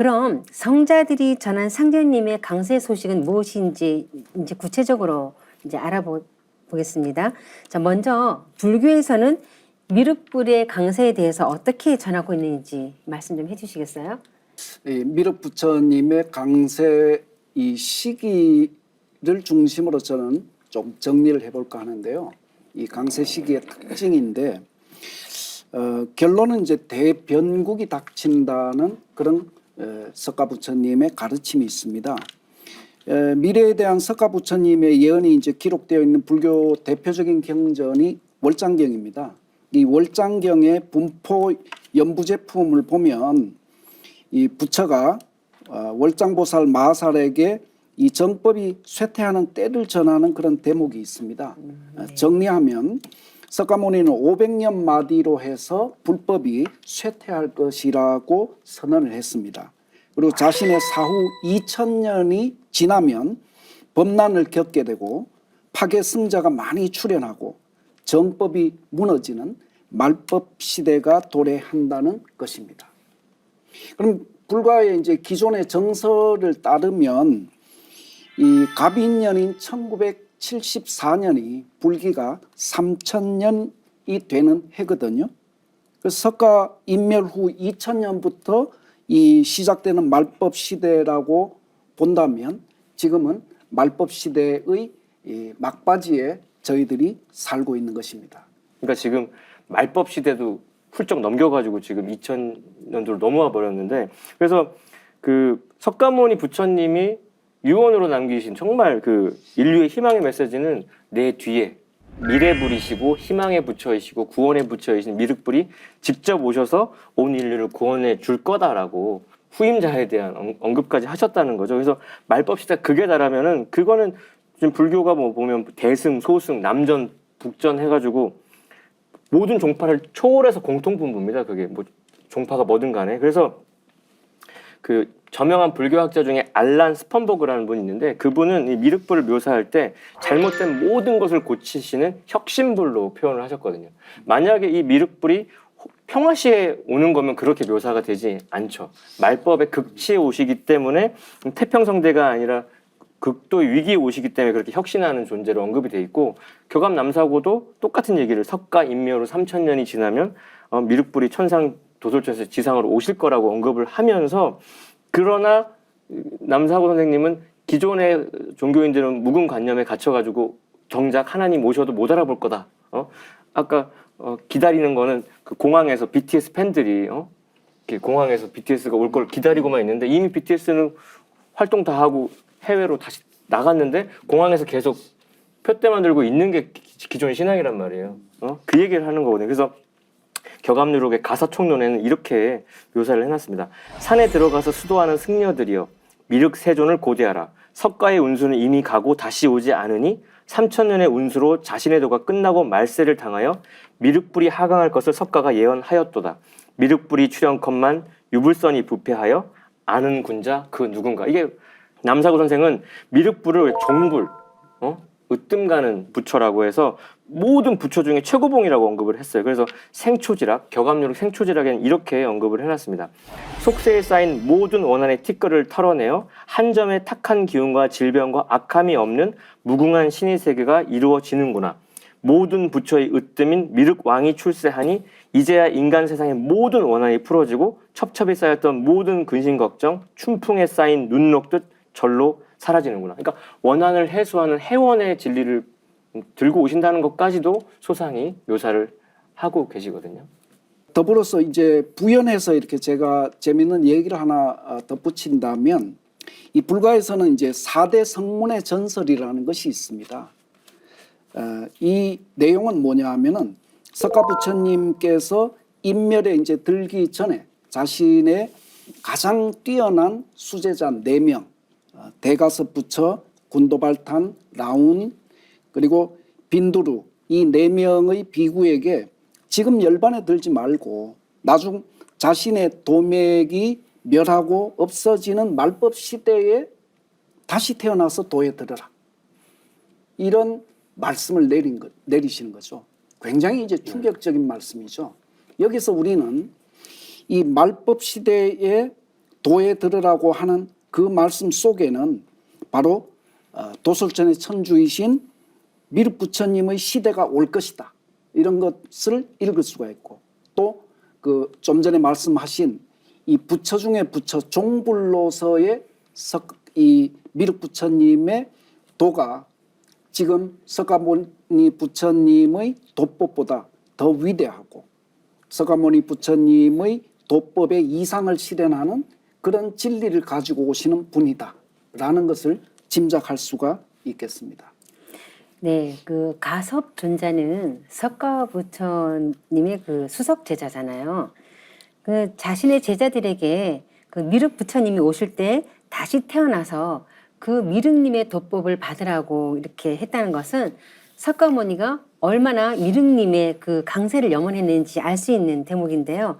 그럼 성자들이 전한 상제님의 강세 소식은 무엇인지 이제 구체적으로 이제 알아보겠습니다. 자, 먼저 불교에서는 미륵불의 강세에 대해서 어떻게 전하고 있는지 말씀 좀 해주시겠어요? 이 미륵 부처님의 강세 이 시기를 중심으로 저는 좀 정리를 해볼까 하는데요. 이 강세 시기의 특징인데 어, 결론은 이제 대변국이 닥친다는 그런 어, 석가 부처님의 가르침이 있습니다. 에, 미래에 대한 석가 부처님의 예언이 이제 기록되어 있는 불교 대표적인 경전이 월장경입니다. 이 월장경의 분포 연부 제품을 보면 이 부처가 어, 월장보살 마살에게 이 정법이 쇠퇴하는 때를 전하는 그런 대목이 있습니다. 어, 정리하면 석가모니는 500년 마디로 해서 불법이 쇠퇴할 것이라고 선언을 했습니다. 그리고 자신의 사후 2000년이 지나면 범난을 겪게 되고 파괴 승자가 많이 출현하고 정법이 무너지는 말법 시대가 도래한다는 것입니다. 그럼 불과의 이제 기존의 정설을 따르면 이 갑인년인 1974년이 불기가 3천년이 되는 해거든요. 그래서 석가 인멸 후 2000년부터 이 시작되는 말법 시대라고 본다면 지금은 말법 시대의 이 막바지에 저희들이 살고 있는 것입니다. 그러니까 지금 말법 시대도 훌쩍 넘겨가지고 지금 2000년도로 넘어와 버렸는데 그래서 그 석가모니 부처님이 유언으로 남기신 정말 그 인류의 희망의 메시지는 내 뒤에 미래불이시고 희망의 부처이시고 구원의 부처이신 미륵불이 직접 오셔서 온 인류를 구원해 줄 거다라고 후임자에 대한 언- 언급까지 하셨다는 거죠. 그래서 말법 시대 극에 달하면은 그거는 지금 불교가 뭐 보면 대승, 소승, 남전, 북전 해가지고 모든 종파를 초월해서 공통분부입니다. 그게 뭐 종파가 뭐든 간에. 그래서 그 저명한 불교학자 중에 알란 스펀버그라는 분이 있는데 그분은 이 미륵불을 묘사할 때 잘못된 모든 것을 고치시는 혁신불로 표현을 하셨거든요. 만약에 이 미륵불이 호- 평화시에 오는 거면 그렇게 묘사가 되지 않죠. 말법의 극치에 오시기 때문에 태평성대가 아니라 극도의 위기에 오시기 때문에 그렇게 혁신하는 존재로 언급이 돼 있고 교감 남사고도 똑같은 얘기를 석가 인묘로 3천 년이 지나면 어, 미륵불이 천상 도솔천에서 지상으로 오실 거라고 언급을 하면서 그러나 남사고 선생님은 기존의 종교인들은 묵은 관념에 갇혀가지고 정작 하나님 오셔도 못 알아볼 거다. 어? 아까 어, 기다리는 거는 그 공항에서 BTS 팬들이 어? 공항에서 BTS가 올 걸 기다리고만 있는데 이미 BTS는 활동 다 하고 해외로 다시 나갔는데 공항에서 계속 표대만 들고 있는 게 기- 기존 신앙이란 말이에요. 어? 그 얘기를 하는 거거든요. 그래서 격암누룩의 가사총론에는 이렇게 묘사를 해놨습니다. 산에 들어가서 수도하는 승려들이여 미륵 세존을 고대하라. 석가의 운수는 이미 가고 다시 오지 않으니 삼천년의 운수로 자신의 도가 끝나고 말세를 당하여 미륵불이 하강할 것을 석가가 예언하였도다. 미륵불이 출현컨만 유불선이 부패하여 아는 군자 그 누군가. 이게 남사구 선생은 미륵불을 종불, 어? 으뜸 가는 부처라고 해서 모든 부처 중에 최고봉이라고 언급을 했어요. 그래서 생초지락, 격암유력 생초지락에는 이렇게 언급을 해놨습니다. 속세에 쌓인 모든 원한의 티끌을 털어내어 한 점의 탁한 기운과 질병과 악함이 없는 무궁한 신의 세계가 이루어지는구나. 모든 부처의 으뜸인 미륵 왕이 출세하니 이제야 인간 세상의 모든 원한이 풀어지고 첩첩이 쌓였던 모든 근심 걱정, 춘풍에 쌓인 눈 녹듯 절로 사라지는구나. 그러니까 원한을 해소하는 해원의 진리를 들고 오신다는 것까지도 소상히 묘사를 하고 계시거든요. 더불어서 이제 부연해서 이렇게 제가 재밌는 얘기를 하나 어, 덧붙인다면 이 불가에서는 이제 4대 성문의 전설이라는 것이 있습니다. 어, 이 내용은 뭐냐 하면은 석가 부처님께서 인멸에 이제 들기 전에 자신의 가장 뛰어난 수제자 4명 어, 대가섭 부처, 군도발탄, 라운 그리고 빈두루 이 네 명의 비구에게 지금 열반에 들지 말고 나중 자신의 도맥이 멸하고 없어지는 말법 시대에 다시 태어나서 도에 들어라. 이런 말씀을 내린 것, 내리시는 거죠. 굉장히 이제 충격적인 말씀이죠. 여기서 우리는 이 말법 시대에 도에 들으라고 하는 그 말씀 속에는 바로 어, 도솔천의 천주이신 미륵 부처님의 시대가 올 것이다. 이런 것을 읽을 수가 있고 또 그 좀 전에 말씀하신 이 부처 중에 부처 종불로서의 석, 이 미륵 부처님의 도가 지금 석가모니 부처님의 도법보다 더 위대하고 석가모니 부처님의 도법의 이상을 실현하는 그런 진리를 가지고 오시는 분이다라는 것을 짐작할 수가 있겠습니다. 네, 그 가섭 존자는 석가 부처님의 그 수석 제자잖아요. 그 자신의 제자들에게 그 미륵 부처님이 오실 때 다시 태어나서 그 미륵님의 도법을 받으라고 이렇게 했다는 것은 석가모니가 얼마나 미륵님의 그 강세를 염원했는지 알 수 있는 대목인데요.